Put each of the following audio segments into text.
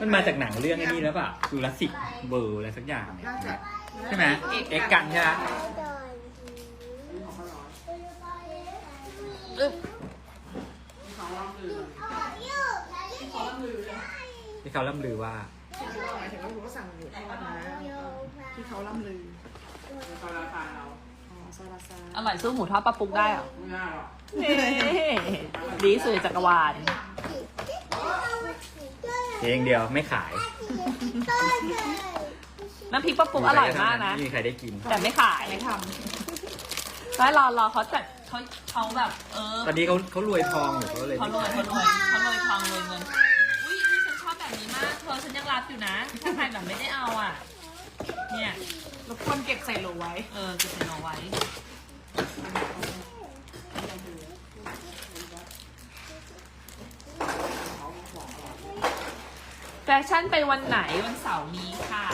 มันมาจากหนังเรื่องไอ้นี้แล้วป่ะจูราสสิกเวิร์อะไรสักอย่างเนี่ยน่าจะใช่ไหมเอ็กกันใช่ไหมอึ๊บเขาล่ำลือเขาล่ำลือเลยที่เขาล่ำลือว่าหมายถึงว่าคุณก็สั่งอยู่ที่วัดนะที่เขาล่ำลือซาลาซาเราอ๋อซาลาซาอร่อยสู้หมูทอดปลาปุกได้เหรอไม่น่าหรอกนี่ดีสุดในจักรวาล เพลงเดียวไม่ขายน้ำพริกปลาปุกอร่อยมากนะ ไม่มีใครได้กิน แต่ไม่ขายไม่ทแล้วรอรอเขาจัดเขาเขาแบบ เออตอนนี้เขาเขารวยทองอยู่เขาเลยเขารวยเขารวยเขารวยทองรวยเงินอุ้ยนี่ฉันชอบแบบนี้มากเธอฉันยังรับอยู่นะถ้าใครแบบไม่ได้เอาอะ เนี่ยำรบกวนเก็บใส่โหลไว้ เออจะเป็นเอาไว้ แฟชั่นไปวันไหนวันเสาร์นี้ค่ะ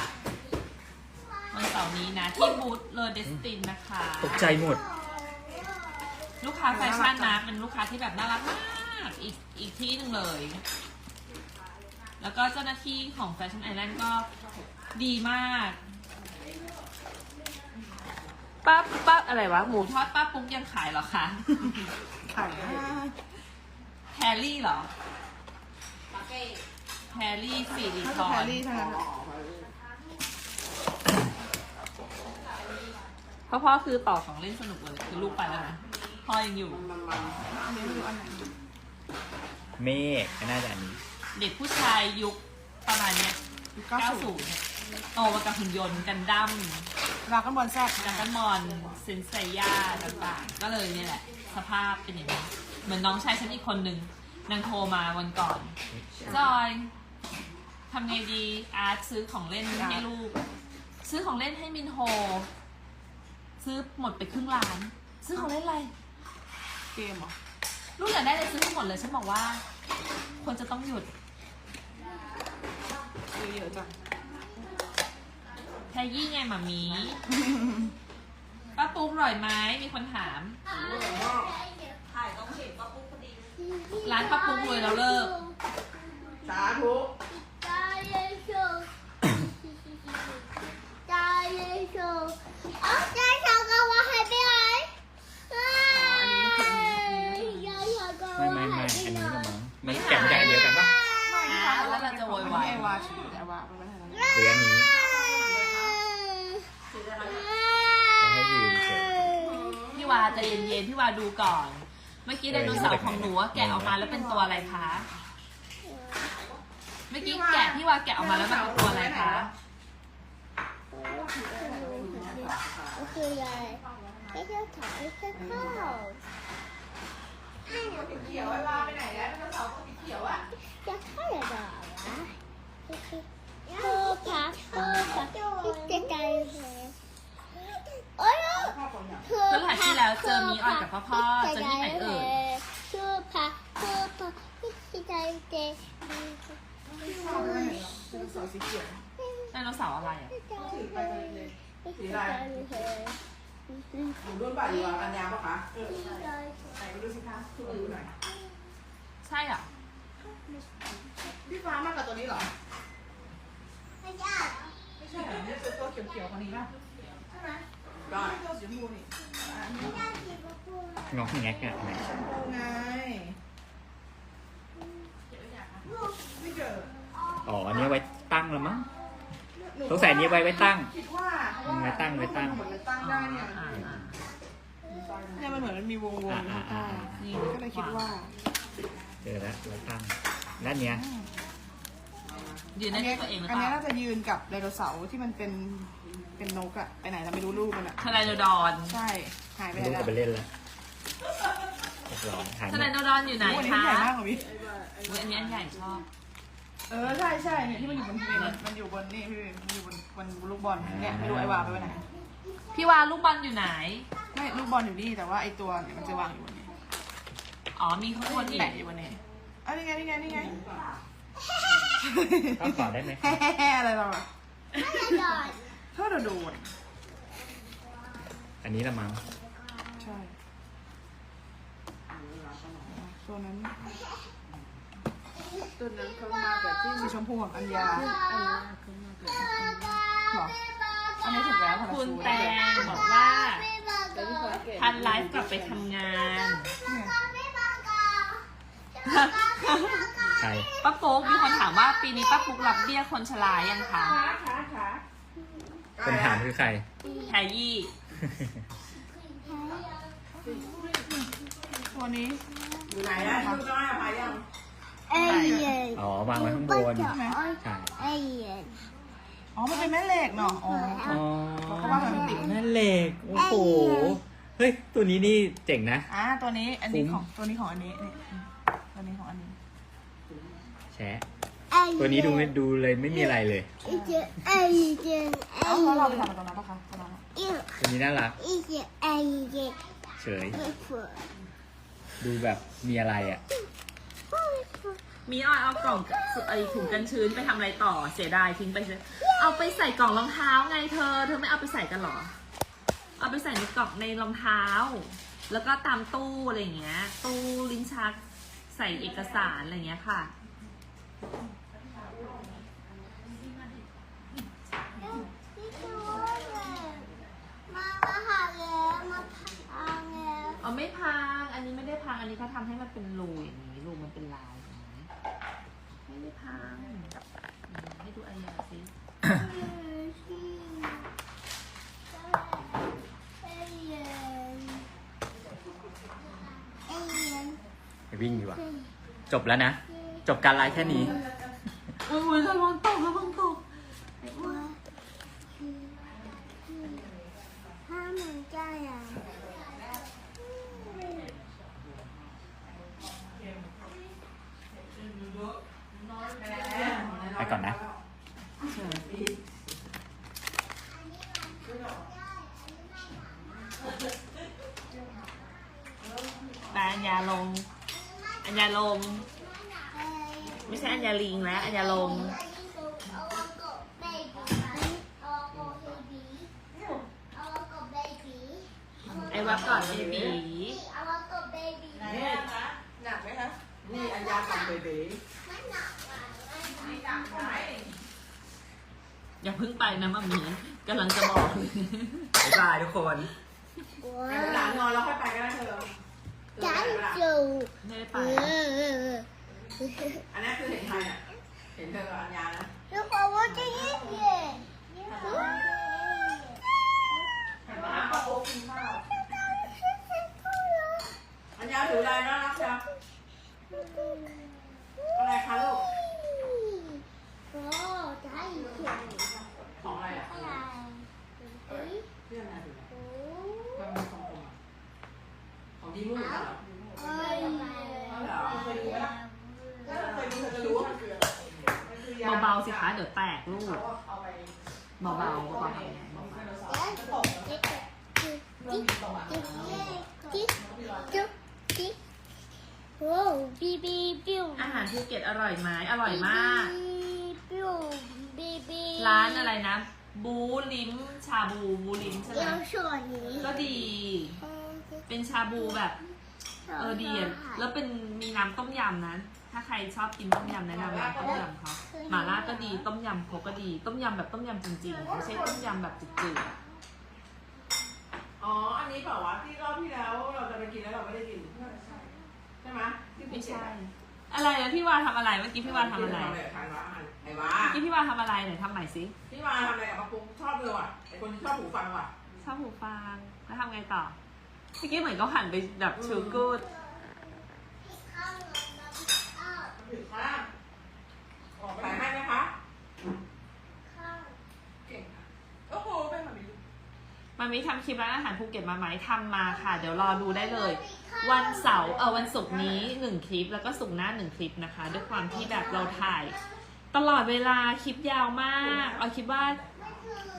วันเสาร์นี้นะ ที่บูธเลอเดสตินนะคะ ตกใจหมด ลูกค้าแฟชั่นนะเป็นลูกค้าที่แบบน่ารักมากอีกอีกที่หนึ่งเลย แล้วก็เจ้าหน้าที่ของแฟชั่นไอแลนด์ก็ดีมากป้าป้าอะไรวะ หมูทอดป้าปุ๊กยังขายเหรอคะไข่แฮร์รี่เหรอ แฮร์รี่สี่ลิถ้าทจะอแพรนรี่เท่านั้นอะเพราะพ่อคือต่อของเล่นสนุกเลย คือลูกไปแล้วนะพ่อยังอยู่ อันนี้ไม่รู้อันไหนเมฆก็น่าจะอันนี้ เด็กผู้ชายยุคประมาณเนี้ยยุคเก้าสูง90เนี่ยโตมากับหุ่นยนต์กันดั้มลากันบอลแซ่บดังกันมอนเซนเซียต่างๆ ก็เลยเนี่ยแหละ สภาพเป็นอย่างนี้ เหมือนน้องชายฉันอีกคนนึงนางโทรมาวันก่อน จอย ทำไงดีอาร์ตซื้อของเล่นให้ลูก ซื้อของเล่นให้มินโฮ ซื้อหมดไปครึ่งล้าน ซื้อของเล่นอะไร เกมเหรอ ลูกอยากได้อะไรซื้อให้หมดเลยฉันบอกว่า ควรจะต้องหยุดซื้อเยอะจังแทยี่ไงหมามีป้าปุ๊กอร่อยไหมมีคนถามร้านป้าปุ๊กรวยแล้วเลิก สาธุ ไม่ไม่ไม่อันนี้ละมั้งมันแกะมาจากอันเดียวกันปะ อ่าแล้วเราจะโว ยวายไอวาไอวาไปไว้ไหนแล้วหรืออันนี้เราให้ยืนเฉยพี่วาใจะเย็นๆพี่วาดูก่อน เมื่อกี้ไดโนเสาร์ของหนูอะแกะออกมาแล้วเป็นตัวอะไรคะ เมื่อกี้แกะพี่วาแกะออกมาแล้วมันเป็นตัวอะไรคะคืออะไรไม่ใช่ถ่ายไม่ใช่ข้าวเขียวไอวาไปไหนแล้วไดโนเสาร์ตัวสีเขียวอะจะข้าวอะไรวะ คือพักคือพักที่จะใจโอ้ยพ่อคือเมื่อไหร่ที่แล้วเจอมีออยกับพ่อพ่อเจอที่ไหนเอ่ยคือพักคือพักที่ใจเจพ่อได้เสาสีเขียวไดโนเสาร์อะไรอะถือไปเลยหนูรุ่นป่ะดีวะอัญญาปะคะไหนดูสิคะดูหน่อยใช่เหรอ พี่ฟ้ามากกับตัวนี้เหรอ ไม่ใช่ไม่ใช่เหรอนี่เป็นตัวเขียวๆคนนี้ป่ะใช่ไหมได้ตัวสีชมพูนี่อันนี้งอกแงกอะไหนไงไม่เจออ๋อ อันนี้ไว้ตั้งแล้วมั้งหนูสงสัยอันนี้ไว้ไว้ตั้ง คิดว่าไว้ตั้งไว้ตั้ง เหมือนไว้ตั้งได้เนี่ยอ่าอ่าเนี่ยมันเหมือนมันมีวงวงอ่าอ่าอ่านี่ก็เลยคิดว่า เจอแล้วไว้ตั้ง ด้านเนี้ยยืนอัได้นเนี้ด้วยยตัวเองหรืออันเปเนี้ยล่าน่าจะยืนกับไดโนเสาร์ที่มันเป็นเป็นนกอะไปไหนเราไม่รู้รูปมันอะทนายโนดอนใช่หายไปไม่ไหนรู้แล้วจะไปเล่นแล้วเรียบร้อยหายหทมนายดโนดอนอยู่ไหนโอ้อันนี้คะใหญ่มากกว่าพี่อุ๊ยอันนี้อันใหญ่ชอบ เออใช่ใช่เนี่ยที่มันอยู่บนทีวีมันมันอยู่บนนี่พี่มันอยู่บนบนลูกบอลเนี่ยไม่รู้ไอ้วางไปไว้ไหนพี่วาลูกบอลอยู่ไหน ไม่ลูกบอลอยู่นี่แต่ว่าไอ้ตัวเนี่ยมันจะวางอยู่บนนี้อ๋อมีข้างบนอีกแปะอยู่บนนี้ อะนี่ไงนี่ไงนี่ไงเข้าต่อได้ไหมแฮ่ๆอะไรเราอะไม่ใช่เท่าโดนอันนี้ละมั้งใช่ตัวนั้น ตัวนั้นเขามาแบบที่สีชมพูของอัญญาหรออันนี้ถูกแล้วค่ะคุณแตงบอกว่าเดี๋ยวพี่ขอเก็บทันไลฟ์กลับไปทำงานเนี่ย ใครป้าปุ๊กมีคนถามว่าปีนี้ป้าปุ๊กรับเบี้ยคนชรายังคะขาขาขาคนถามคือใครแทยี่ตัวนี้อยู่ไหนนะลูกน้อยมายังเอ้ยอ๋อวางไว้ข้างบนใช่เอ้ยอ๋อมันเป็นแม่เหล็กเนาะอ๋ออ๋อเขาว่ามันติดนั่นเหล็กโอ้โหเฮ้ยตัวนี้นี่เจ๋งนะอ่าตัวนี้อันนี้คุ้มของตัวนี้ของอันนี้นี่ อืมตัวนี้ของอันนี้แชะเอ้ยตัวนี้ดูไม่ดูเลยไม่มีอะไรเลย อีเจเอ้ยเจเอ้าแล้วเราไปทำอะไรตรงนั้นปะคะตรงนั้นอะอีตัวนี้น่ารัก อีเจเอ้ยเจเฉยไม่ฝืนดูแบบมีอะไรอะ มีอ้อยเอากล่องไอถุงกันชื้นไปทำอะไรต่อเสียดายทิ้งไปเลยเอาไปใส่กล่องรองเท้าไงเธอ เธอไม่เอาไปใส่กันเหรอ เอาไปใส่ในกล่องในรองเท้า แล้วก็ตามตู้อะไรอย่างเงี้ย ตู้ลิ้นชัก ใส่เอกสารอะไรอย่างเงี้ยค่ะพี่จูมามาหาแล้วมาพังแล้วเอาไม่พัง อันนี้ไม่ได้พัง อันนี้เขาทำให้มันเป็นรูอย่างนี้ รูมันเป็นลายอย่างนี้ ไม่ได้พังอืมให้ดูอายาสิ เอ้ยเอ้ยเอ้ย ไป วิ่งดีกว่า จบแล้วนะ จบการไลฟ์แค่นี้อุ้ยระวังตกระวังตกว่าถ้ามันใจอะไปก่อนนะแปอัญญาลง อัญญาลงไม่ใช่อัญญาลิงแล้วอัญญาลงไอ้วับก่อนเบบีเนี่ยนะหนักไหมคะ นี่อัญญาทำเบบีอย่าเพิ่งไปนะมามีกำลังจะบอก บ๊ายบายทุกคนให้หลานนอนแล้วค่อยไปก็ได้เธอ ใจจูไม่ได้ไปเอออันนี้คือเห็นใครอะเห็นเธอกับอัญญานะ แล้วก็ว่าจะยิ่งเย็น เห็นไหมป้าโอ๊กินข้าวอัญญาถืออะไรน่ารักจังอะไรคะลูก โอ้ใจเย็น ของอะไรอะ อะไรเอ้ย เพื่อนอะไรถืออะไร โอ้ ทำเป็นของผมอะของดีมูกเหรอ เอ้ย เหรอเคยดูไหมล่ะถ้าเคยดูเธอจะรู้ว่ามันคืออะไรมันคือยา เบาๆสิคะเดี๋ยวแตกลูก เอาไป เบาๆเบาๆเบา จิ๊กจิ๊กจิ๊กโอ้บีบีบิว ๆอาหารภูเก็ตอร่อยไหมอร่อยมาก บิวบีบี ร้านอะไรนะ บูลิมชาบูบูลิมใช่ไหม เดี๋ย วส่วนนี้ก็ดี เป็นชาบูแบบ เออดีอะแล้วเป็นมีน้ำต้มยำนะ ถ้าใครชอบกินต้มยำแนะนำน้ำต้มยำเขาหม่าล่าก็ดี ต้มยำเขาก็ดี ต้มยำแบบต้มยำจริงๆ ไม่ใช่ต้มยำแบบจืดๆอะอ๋อ อันนี้เปล่าวะที่รอบที่แล้วเราจะไปกินแล้วเราไม่ได้กิน ใช่ไหมที่ภูไม่เก็ตใช่ อะอะไรนะพี่วาทำอะไร เมื่อกี้พี่วาทำอะไรทำอะไรกับใครวะไอ้วะเมื่อกี้พี่วาทำอะไรไหนทำใหม่สิ พี่วาทำอะไรกับปะปุงชอบเลยว่ะไอ้คนที่ชอบหูฟังว่ะ ชอบหูฟังแล้วทำไงต่อเมื่อกี้เหมือนเขาหันไปแบบชูกูดถึงข้างออกไปให้ไหมคะเก่งอะโอ้โหเป็นแบบนี้มันมีทำคลิปร้านอาหารภูเก็ตมาไหมทำมาค่ะ เดี๋ยวรอดูได้เลย วันเสาร์เออวันศุกร์นี้หนึ่งคลิปแล้วก็ศุกร์หน้าหนึ่งคลิปนะคะ ด้วยความที่แบบเราถ่าย ตลอดเวลาคลิปยาวมาก เอาคิดว่า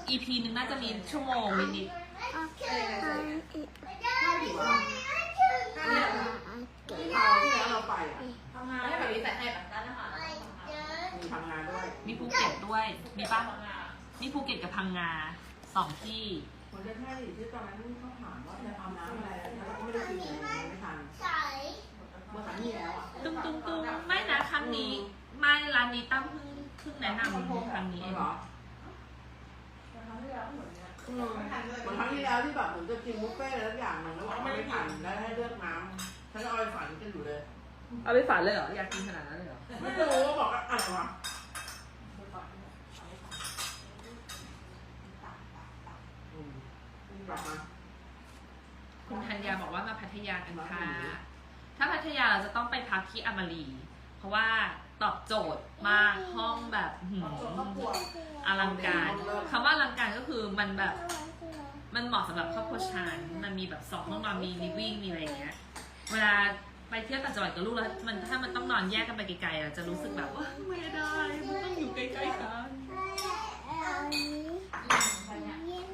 EP หนึ่งน่าจะมีชั่วโมงนิดนี่เราที่แล้วเราไปอะทำงานได้แบบนี้แต่ให้แบบนั้นนะคะมีทำงานด้วย ๆมีภูเก็ตด้วย มีปะมีภูเก็ตกับพังงาสองที่คนจะให้ที่ตอนนั้นเขาถามว่าจะเอาน้ำอะไรแล้วเราก็ไม่ได้กินเลยไม่ทันใส่เเมื่อครั้งที่แล้วอะตุ้งตุ้งตุ้งไม่นะครั้งนี้ ไม่ร้านนี้ตั้มเพิ่งเพิ่งแนะนำครั้งนี้เองเหรอ อืมเหมือนครั้งที่แล้วที่แบบเหมือนจะกินบุฟเฟ่ต์อะไรสักอย่างหนึ่งแล้วบอกว่าไม่ผ่านแล้วให้เลือกน้ำฉันเอาไปฝันกันอยู่เลยเอาไปฝันเลยเหรอ อยากกินขนาดนั้นเลยเหรอ ไม่รู้ว่าบอกว่าอะไรวะอืมกลับมาคุณธัญญาบอกว่ามาพัทยากันค่ะ ถ้าพัทยาเราจะต้องไปพักที่อมารี เพราะว่า ตอบโจทย์มากห้องแบบหืมอลังการคำว่าอลังการก็คือมันแบบมันเหมาะสำหรับครอบครัวชานมันมีแบบสองห้องนอนมีลิฟวิ่งมีอะไรอย่างเงี้ยเวลาไปเที่ยวต่างจังหวัดกับลูกแล้วมันถ้ามันต้องนอนแยกกันไปไกลๆอะจะรู้สึกแบบว่าไม่ได้มันต้องอยู่ใกล้ๆกัน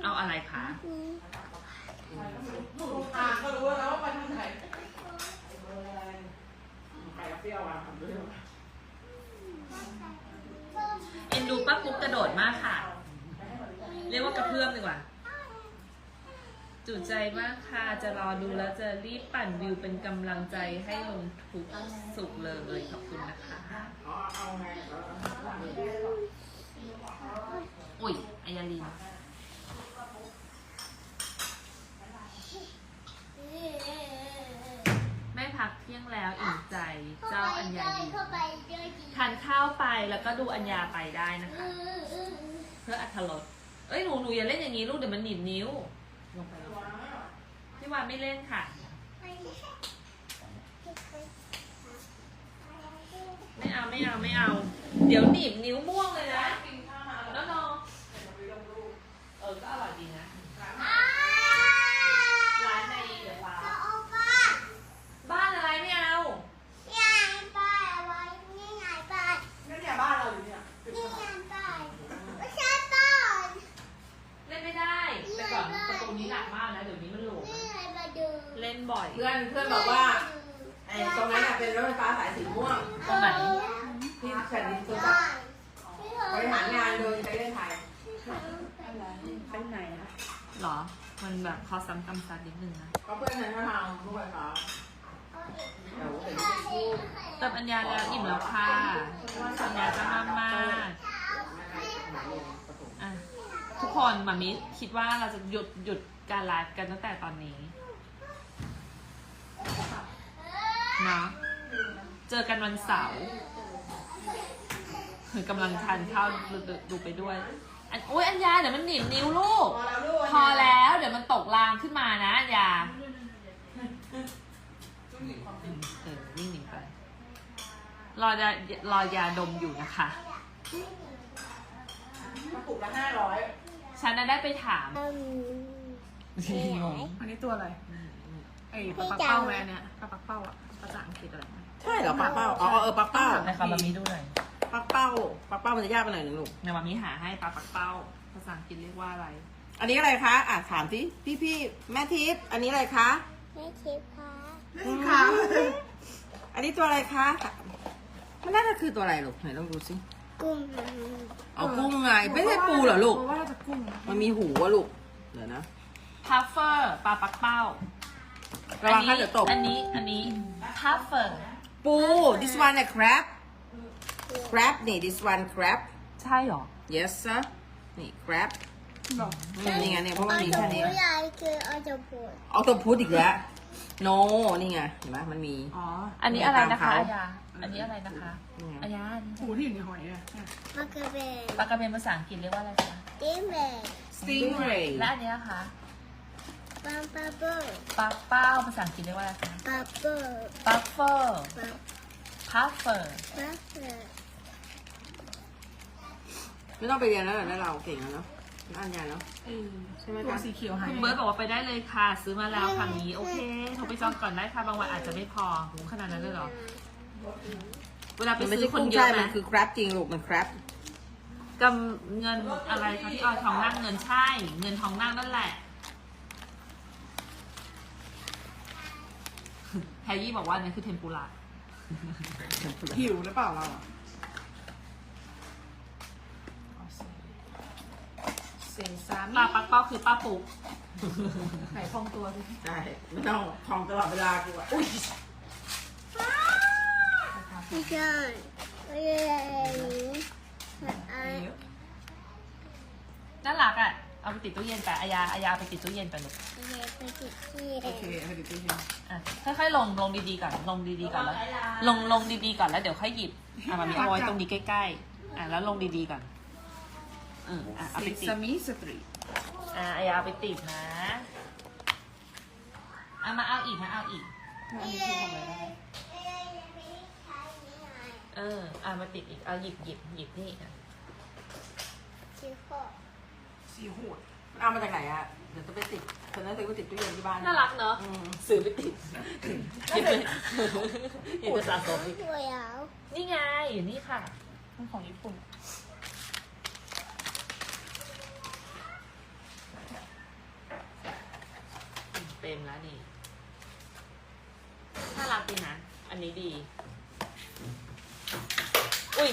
เอาอะไรคะอ่านก็รู้แล้วว่าไปทางไหนไข่เปรี้ยวอะทำด้วยวะ เอ็นดูป้าปุ๊กกระโดดมากค่ะ เรียกว่ากระเพื่อมดีกว่า จุใจมากค่ะ จะรอดูแล้วจะรีบปั่นวิวเป็นกำลังใจให้ลงทุกสุขเลยขอบคุณนะคะอุ้ยอายาลิน แม่พักเที่ยง แล้วอิ่มใจเจ้าอัญญาทานข้าวไปแล้วก็ดูอัญญาไปได้นะคะ เพื่ออัธรสเอ้ยหนูหนูอย่าเล่นอย่างนี้ลูกเดี๋ยวมันหนีบนิ้วลงไปลงไปพี่วานไม่เล่นค่ะ ไม่เอาไม่เอาไม่เอา เดี๋ยวหนีบนิ้วม่วงเลยนะแล้วนองเออก็อร่อยดีนะ ร้านในเดอะฟาร์มบ้านอะไรไม่เอา นี่เนี่ยบ้านเราอยู่เนี่ย เล่นไม่ได้ แต่ก่อนประตูนี้หนักมากนะเดี๋ยวนี้มันหลวมเล่น บ่อยเพื่อนเพื่อนบอกว่าไอ้ตรงนั้นน่ะเป็นรถไฟฟ้าสายสีม่วงตรงไหนที่แผ่นดินสุดอะบริหารงานโดยประเทศไทยไปไหนอะหรอ มันแบบคอซ้ำกำซัดนิดนึงนะก็เพื่อนฉันก็ทำรถไฟฟ้าเดี๋ยวเดี๋ยวจะพูดเติมอัญญาแล้วอิ่มแล้วค่ะอัญญาจะมากมากๆอะทุกคนมามิคิดว่าเราจะหยุดหยุดการไลฟ์กันตั้งแต่ตอนนี้เนาะเจอกันวันเสาร์กำลังทานข้าวดูดูดูไปด้วยอันโอ้ยอัญญาเดี๋ยวมันหนีบนิ้วลูกพอแล้วลูก พอแล้วเดี๋ยวมันตกรางขึ้นมานะอัญญาเออวิ่งหนีไป รอยารอยาดมอยู่นะคะกระปุกละห้าร้อยฉันน่ะได้ไปถามงงอันนี้ตัวอะไรไอ้ปลาปักเป้าไหมอันเนี่ยปลาปักเป้าอะ ภาษาอังกฤษอะไรนะ ใช่เหรอปักเป้าอ๋อเออปักเป้านะคะมามีดูหน่อยปักเป้าปักเป้ามันจะยากไปหน่อยหนึงลูกในมามีหาให้ปลาปักเป้า ภาษาอังกฤษเรียกว่าอะไร อันนี้อะไรคะอะถามสิพี่พี่แม่ทิพย์อันนี้อะไรคะไม่คิดค่ะค่ะอันนี้ตัวอะไรคะมันน่าจะคือตัวอะไรลูกไหนลองดูสิกุ้งเอากุ้งไงไม่ใช่ปูเหรอลูกเพราะว่าน่าจะกุ้งมันมีหูอะลูกเดี๋ยวนะพัฟเฟอร์ปลาปักเป้า ระวังค่ะเดี๋ยวตก อันนี้ อันนี้พัฟเฟอร์ ปู this one เนี่ย crab crab นี่ this one crab ใช่หรอ yes sir นี่ crab หรออืมนี่ไงเนี่ยเพราะมันเอามีจะแค่พูนี้ดอะไรคือเอาจะพูดเอาตัวพุทธอีกแล้ว no นี่ไงเห็นไหมมันมี อ๋ออันนี้อะไรนะคะตามเขาอัญญาอันนี้อะไรนะคะนี่ไงอัญญาอันนี้หูที่อยู่ในหอยอะมันก็เป็นปลากระเบนภาษาอังกฤษเรียกว่าอะไรคะ ดิเมก stingray และอันนี้นะคะ ปัมปัมเบิ้ลปลาเป้าภาษาอังกฤษเรียกว่าอะไรคะปัมเบิ้ลพัฟเฟอร์ปัมพัฟเฟอร์ปัมเบิ้ลไม่ต้องไปเรียนแล้วเหรอแล้วเราเก่งแล้วเนาะอ่านยาเนาะเออใช่ไหมตัวคะสีเขียวหายคุณเบิร์ตบอกว่าไปได้เลยค่ะ ซื้อมาแล้วครั้งนี้ โอเคโทรไปจองก่อนได้ค่ะบางวันอาจจะไม่พอหูขนาดนั้นเลยเหรอ เวลาไปมันไม่ซื้ใช่อคนกุ้งเยใช่อะมันะนคือ crab จริงลูกมัน crab กำเงินอะไรคะที่ออยทองนั่งเงินใช่ เงินทองนั่งนั่นแหละ แฮ ร์ยี่บอกว่าอันนั่นคือเทมปุระหิวหรือเปล่าเราอะเซซามิป้าปักเป้าคือป้าปุกไหนพองตัวสิใช่ไม่ต้องทองตลอดเวลากูอะอุ้ยป้าไม่ใช่ไม่ใช่อันนี้ไอ้น่ารักอะ เอาไปติดตู้เย็นไปอายาอายาเอาไปติดตู้เย็นไปลูกไม่ใช่ไปติดที่โอเคให้ดูที่เห็นอะค่อยๆลงลงดีๆก่อนลงดีๆก่อนแล้ว ลงลงดีๆก่อนแล้วเดี๋ยวค่อยหยิบอะมันมีเอาไว้ตรงนี้ใกล้ๆอะแล้วลงดีๆก่อนอืมอะเอาไปติดสมีสตรีอะอายาเอาไปติดนะอะมาเอาอีกมาเอาอีกอันนี้คือทำอะไรได้เอออะมาติดอีกเอาหยิบหยิบหยิบนี่อะชิโก้ สีโหดเอามาจากไหนอะเดี๋ยวจะไปติดเธอน่าจะไปติดตู้เย็นที่บ้านน่ารักเนาะอืมสื่อไปติดหยิบเลยหยิบไปสะสมอีกสวยอะนี่ไงอยู่นี่ค่ะมันของญี่ปุ่น เต็มแล้วนี่น่ารักดีนะ อันนี้ดี อุ้ย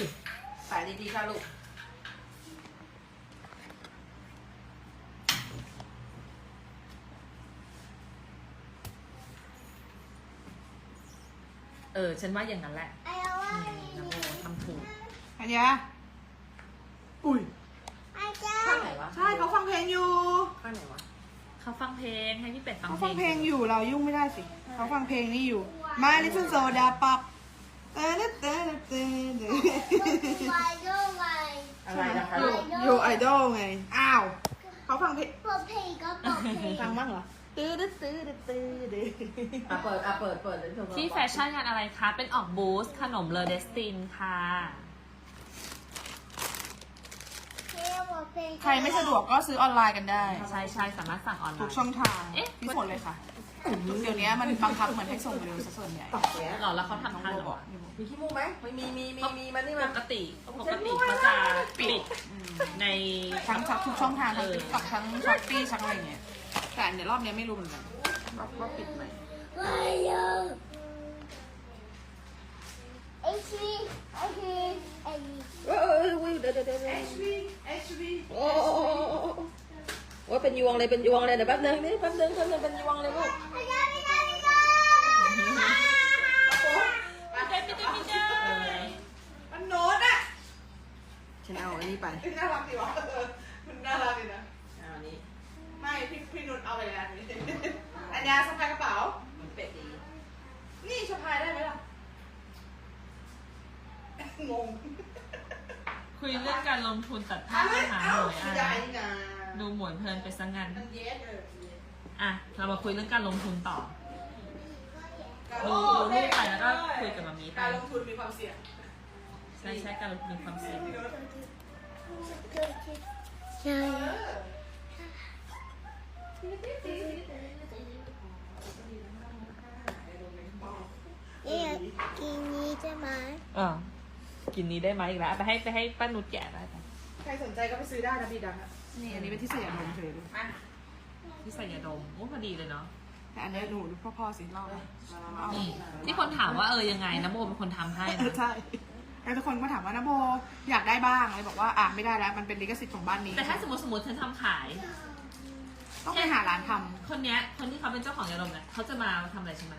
สายดีๆค่ะลูก เออ ฉันว่าอย่างนั้นแหละไอ้เอาว่านี่น้องโมทำถูกอันยาอุ้ยไอ้จ้าข้างไหนวะใช่เขาฟังเพลงอยู่ข้างไหนวะเขาฟังเพลงให้พี่เป็ดฟังเขาเพลฟังงเพลงอยู่เรายุ่งไม่ได้สิเขาฟังเพลงนี้อยู่ My Little Soda Pop เตอเตอเตอเตอไวโดไวอะไรนะคะอลูยู่กอยู่ไอดอลไงอ้าวเขาฟังเพลงเปิดเพลงก็เปิดเพลงฟังบ้างเหรอ ตื้อตื้อตื้อตื้อตื้ออะเปิดอะเปิดเปิดเดี๋ยวเธอที่แฟชั่นงานอะไรคะ เป็นออกบูสขนมเลอเดสตินค่ะ ใครไม่สะดวกก็ซื้อออนไลน์กันได้ ใช่ใช่สามารถสั่งออนไลทุกน์ช่องทางเอ๊ะที่หมดเลยค่ะ เดี๋ยวนี้มันบังคับเหมือนให้ส่งเร็วซะส่วนใหญ่ ตอกแก๊สหรอแล้วเขาทำทันเหรอมีขี้มูกไหมไม่มีมีมีมีมานี่ปมากติปกติเขาจะปิดใน ทั้งทุกช่องทางทั้งเออติ๊กต็อกทั้งช้อปปี้ทั้งอะไรเงี้ย แต่เดี๋ยวรอบนี้ไม่รู้เหมือนกันว่าว่าปิดไหมไวโดไอชีไอชีไอชีเออเออเออเดี๋ยวเดี๋ยวเดี๋ยว HV HV โอ้โอ้โอ้โอ้โอ้เป็นยวงเลยเป็นยวงเลยเดี๋ยวแป๊บนึงนี่แป๊บนึงแป๊บนึงเป็นยวงเลยลูกไม่ได้ไม่ได้ไม่ได้ไม่ได้ไม่ได้ไม่ได้มันโน้ตอะฉันเอาอันนี้ไปน่ารักดีวะเออมันน่ารักดีนะเอาอันนี้ไม่ พี่พี่นุชเอาไปแล้วอันนี้อันยาสะพายกระเป๋ามันเป็ดดีนี่สะพายได้ไหมล่ะ งงคุยเรื่องการลงทุนตัดผ้าปัญหาหเอ้าน่อยใหญ่อะนะดูหมวนเพลินไปซะงั้นมันเย็ดเอออะ เรามาคุยเรื่องการลงทุนต่อดูโอ้ดูรูปไปแล้วก็คุยกับมามีไปการลงทุนมีความเสี่ยงใช่ใช่การลงทุนมีความเสี่ยง ใช่ นี่กินนี้ใช่ไหมเออกินนี้ได้ไหมอีกแล้วไปให้ไปให้ป้านุชแกะได้ไปใครสนใจก็ไปซื้อได้นะบีดังอะนี่อันนี้เป็นที่ใส่ยาดมเฉยดูที่ใส่ยาดมโอ้พอดีเลยเนาะแต่อันนี้ดูดูพ่อๆสิเล่าเลยเอานี่ที่คนถามว่าเออยังไงนะโมเป็นคนทำให้นะใช่แล้วทุกคนก็ถามว่านะโบอยากได้บ้างเลยบอกว่าอะไม่ได้แล้วมันเป็นลิขสิทธิ์ของบ้านนี้แต่ถ้าสมมติสมมติฉันทำขาย ต้องไปหาร้านทำคนเนี้ยคนที่เขาเป็นเจ้าของยาดมเนี่ยเขาจะมาทำอะไรใช่ไหม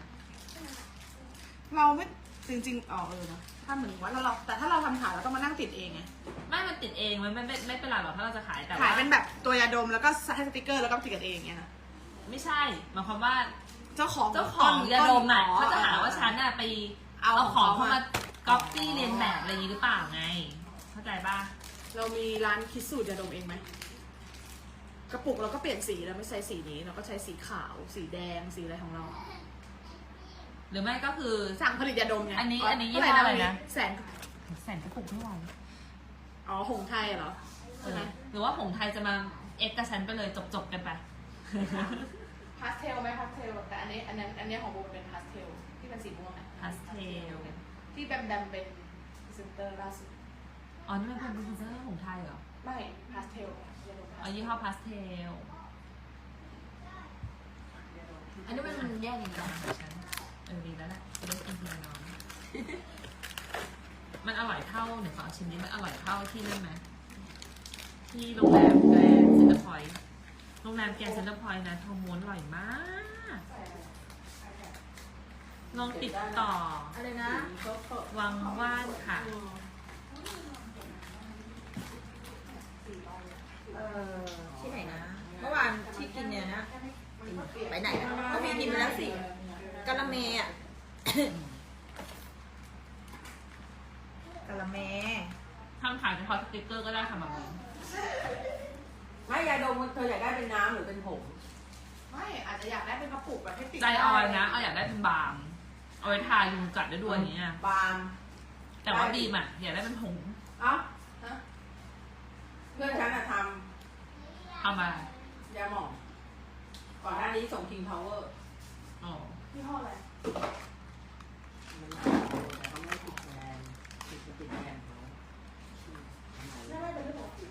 เราไม่จริงๆอ๋อเออนะถ้าเหมือนว่าเราเราแต่ถ้าเราทำขายเราต้องมานั่งติดเองไงไม่มันติดเองมันไม่ไม่ไม่เป็นไรหรอกถ้าเราจะขายแต่ขายว่าเป็นแบบตัวยาดมแล้วก็ให้สติกเกอร์แล้วก็ติดกันเองเงี้ยนะไม่ใช่หมายความว่าเจ้าของเจ้าของยาดมน่ะต้เขาจะหาว่าฉันน่ะไปเอาเอาของของเขาเขามามาก๊อปปี้เรียนแบบอะไรอย่างนี้หรือเปล่าไง เข้าใจป่ะ เรามีร้านคิดสูตรยาดมเองไหม กระปุกเราก็เปลี่ยนสีเราไม่ใช้สีนี้เราก็ใช้สีขาวสีแดงสีอะไรของเรา หรือไม่ก็คือ สั่งผลิตยาดมไงอันนี้อันนี้ยี่เท่าห้อหอะไรนะ แสนแสนกระปุกเท่าไหร่อ๋อหงไทยเหรอเออหรือว่าผงไทยจะมาเอ็กซ์กับฉันไปเลยจบๆกันไป พาสเทลไหมพาสเทลแต่อันนี้อันนั้นอันนี้ของโบเป็นพาสเทลที่เป็นสีม่วงอะพาสเทลที่แบมแบมเป็นพรีเซนเตอร์ล่าสุดอ๋อนี่มันเป็นพรีเซนเตอร์ของไทยเหรอ ไม่พาสเทล ยาดมอ๋อยี่ห้อพาสเทล อันนี้มันมันแยกยังไงของฉันเออดีแล้วแหละจะได้กินทีละน้องมันอร่อยเท่าเดี๋ยวขอเอาชิ้นนี้มันอร่อยเท่าที่นั่นไหมที่โรงแรมแกรนด์เซ็นเตอร์พอยต์โรงแรมแกรนด์เซ็นเตอร์พอยต์นะทองม้วนอร่อยมากลองติดต่ออะไรนะเขาเปิดวังว่านค่ะ เออที่ไหนนะ เมื่อวานที่กินเนี่ยนะ ไปไหนอะก็มีกินไปแล้วสิกะละเมอะ กะละเมทำขายเฉพาะสติ๊กเกอร์ก็ได้ค่ะแบบนี้ไม่ยาดมเธออยากได้เป็นน้ำหรือเป็นผงไม่อาจจะอยากได้เป็นกระปุกแบบให้ติดใจออยนะเอาอยากได้เป็นบาล์มเอาไว้ทายุงกัดได้ด้วยอย่างเนี้ยบาล์มแต่ว่าบีมอะอยากได้เป็นผงเอ้าฮะเพื่อนฉันอะท เอามาำยาหมองก่อนหน้านี้ส่ง King Power อ๋อยี่ห้ออะไรมันหนาแต่เขาไม่ติดแบรนด์ติดติดแบรนด์เขาน่าจะเป็นเรื่องปกติ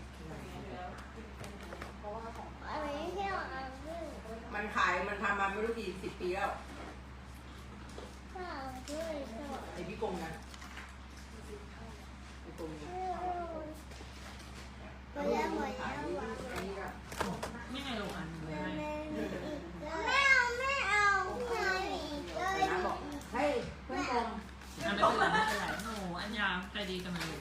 เพราะว่าของอันนี้ที่เราเอาด้วยมันขายมันทำมาไม่รู้กี่สิบปีแล้วข้าวด้วยข้าวไอพี่กงนะไอ้กงเนี่ยหมดแล้วหมดขาแล้ยวไอ้นี่ก็ ไม่ไงลงอันนี้ไม่ให้เอาไม่เอาไม่เอาอีกเลแต่ยนะบอกเฮ้ยเพื่อนกงอันไม่เป็นไรไม่เป็นไรโอ้โหอันยาใจดีจังเลย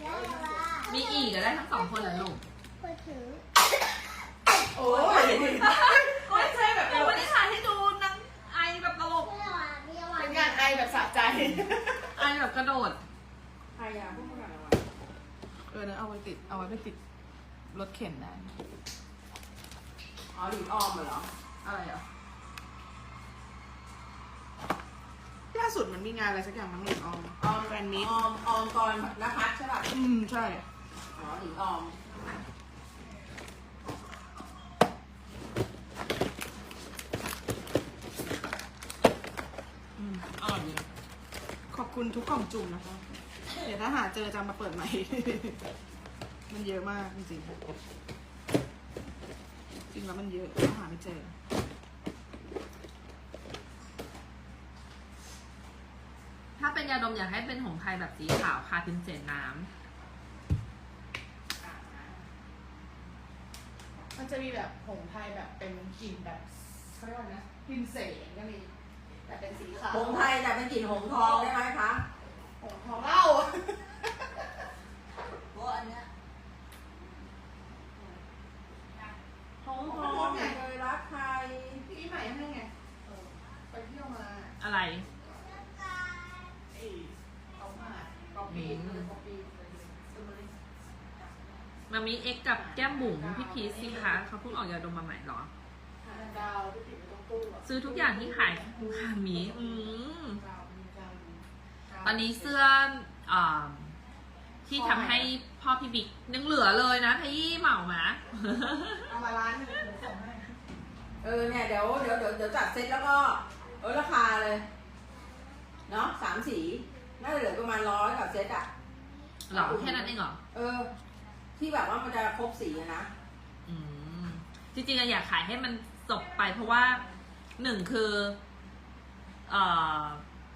ได้ว่ามีอีกก็ได้ทั้งสองคนเหรอลูกคนถือโอ้ยไม่ใช่แบบวันนี้ถ่ายให้ดูนังไอแบบตลกไม่เอาอะไม่เอาอะเป็นงานไอแบบสะใจ ไอแบบกระโดดใครอะพวกมันอะไรวะเออเนอะเอาไว้ติด เอาไว้ไปติดรถเข็นได้ อ๋อหลิงออมเหรอ อะไรอะล่าสุดมันมีงานอะไรสักอย่างมั้งหลิงออมออมแฟนมิตออมออมกรนภัสใช่ป่ะ อืม ใช่ อ๋อหลิงออม อืม อร่อยดีขอบคุณทุกกล่องจุ่มนะคะ เดี๋ยวถ้าหาเจอจะเอามาเปิดใหม่ มันเยอะมากจริงๆจ ริงแล้วมันเยอะถ้าหาไม่เจอถ้าเป็นยาดมอยากให้เป็นของไทยแบบสีขาวคาทินเจนน้มันจะมีแบบผงไทยแบบเป็นกลิ่นแบบเขาเรียกว่านะกลิ่นเสนก็มีแต่เป็นสีขาวหงไทยแต่เป็นกลิ่นหงทองได้ไหมคะผงทองเหล้าเพราะอันเนี้ย หงทองเนี่ยเคยรักใคร พี่ใหม่ให้ไงเออไปเที่ยวมาำอะไร ไอ้เขามาก๊อปปี้ก๊อปปี้ซื้อมาเลย มามีเอ็กกับแก้มบุ๋มพี่พีชสิคะเขาเพิ่งออกยาดมมาใหม่เหรอหาดาวที่ติดไว้ตรงตู้อะซื้อทุกอย่างที่ขายค่ะมีอืมดาวมีดาวอยู่ตอนนี้เสื้ออ่าที่ทำให้พ่อพี่บิ๊กยังเหลือเลยนะทยี่เหมามาเอามาร้านหนึ่งหนูส่งให้เออเนี่ยเดี๋ยวเดี๋ยวเดี๋ยวเดี๋ยวจัดเซ็ตแล้วก็ เออราคาเลย เนาะสามสีน่าจะเหลือประมาณร้อยกับเซ็ตอะเหรอแค่นั้นเองเหรอ เออ ที่แบบว่ามันจะครบสีอะนะ อืมจริงๆอะอยากขายให้มันจบไปเพราะว่าหนึ่งคือเอ่อ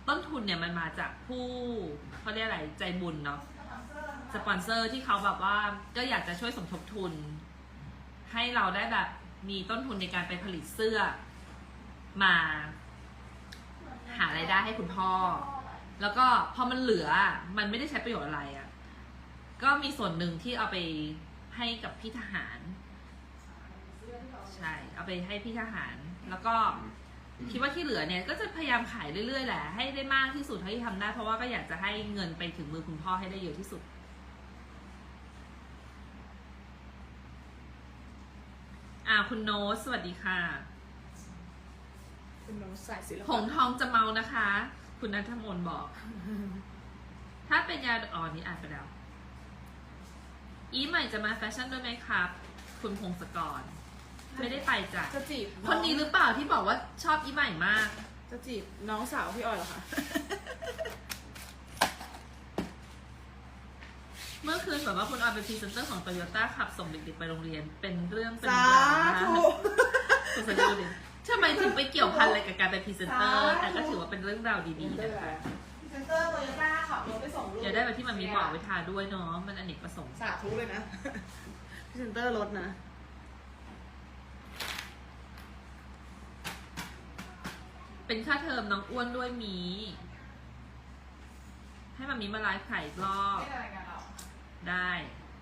ต้นทุนเนี่ยมันมาจากผู้เขาเรียกอะไรใจบุญเนาะสปอนเซอร์ที่เขาแบบว่าก็อยากจะช่วยสมทบทุน ให้เราได้แบบมีต้นทุนในการไปผลิตเสื้อ มา หารายได้ให้คุณพ่อ แล้วก็พอมันเหลือ มันไม่ได้ใช้ประโยชน์อะไรอะ่ะ ก็มีส่วนหนึ่งที่เอาไปให้กับพี่ทหาร ใช่ เอาไปให้พี่ทหาร แล้วก็คิดว่าที่เหลือเนี่ยก็จะพยายามขายเรื่อยๆแหละ ให้ได้มากที่สุดเท่าที่ทำได้ เพราะว่าก็อยากจะให้เงินไปถึงมือคุณพ่อให้ได้เยอะที่สุด อ่าคุณโน้ตสวัสดีค่ะเป็นน้องสายศิลผปะงทองจะเมานะคะ คุณนัทมนต์บอก ถ้าเป็นยาอ๋อนี่อ่านไปแล้ว อีใหม่จะมาแฟชั่นด้วยไหมครับ คุณพงศกร ไม่ได้ไปจ้ะจะจีบคนนี้หรือเปล่าที่บอกว่าชอบอีใหม่มาก จะจีบน้องสาวพี่ออยเหรอคะเมื่อคืนแบบว่าคุณออยเป็นพรีเซนเตอร์ของโตโยต้าขับส่งเด็กๆไปโรงเรียน เป็นเรื่องเป็นสาราวนะธุคุณสันดูดิทำไมถึงไปเกี่ยวพันอะไรกับการเป็นพรีเซนเตอร์สาธุแต่ก็ถือว่าเป็นเรื่องราวดีๆนะคะพรีเซนเตอร์โตโยต้าขับรถไปส่ง ลูกอย่าได้แบบที่มันมีบอกไว้ทาด้วยเนาะมันอเนกประสงค์สาธุเลยนะพรีเซนเตอร์รถนะไเป็นค่าเทอมน้องอ้วนด้วยหมี ให้มามีมาไลฟ์ขายอีกรอบได้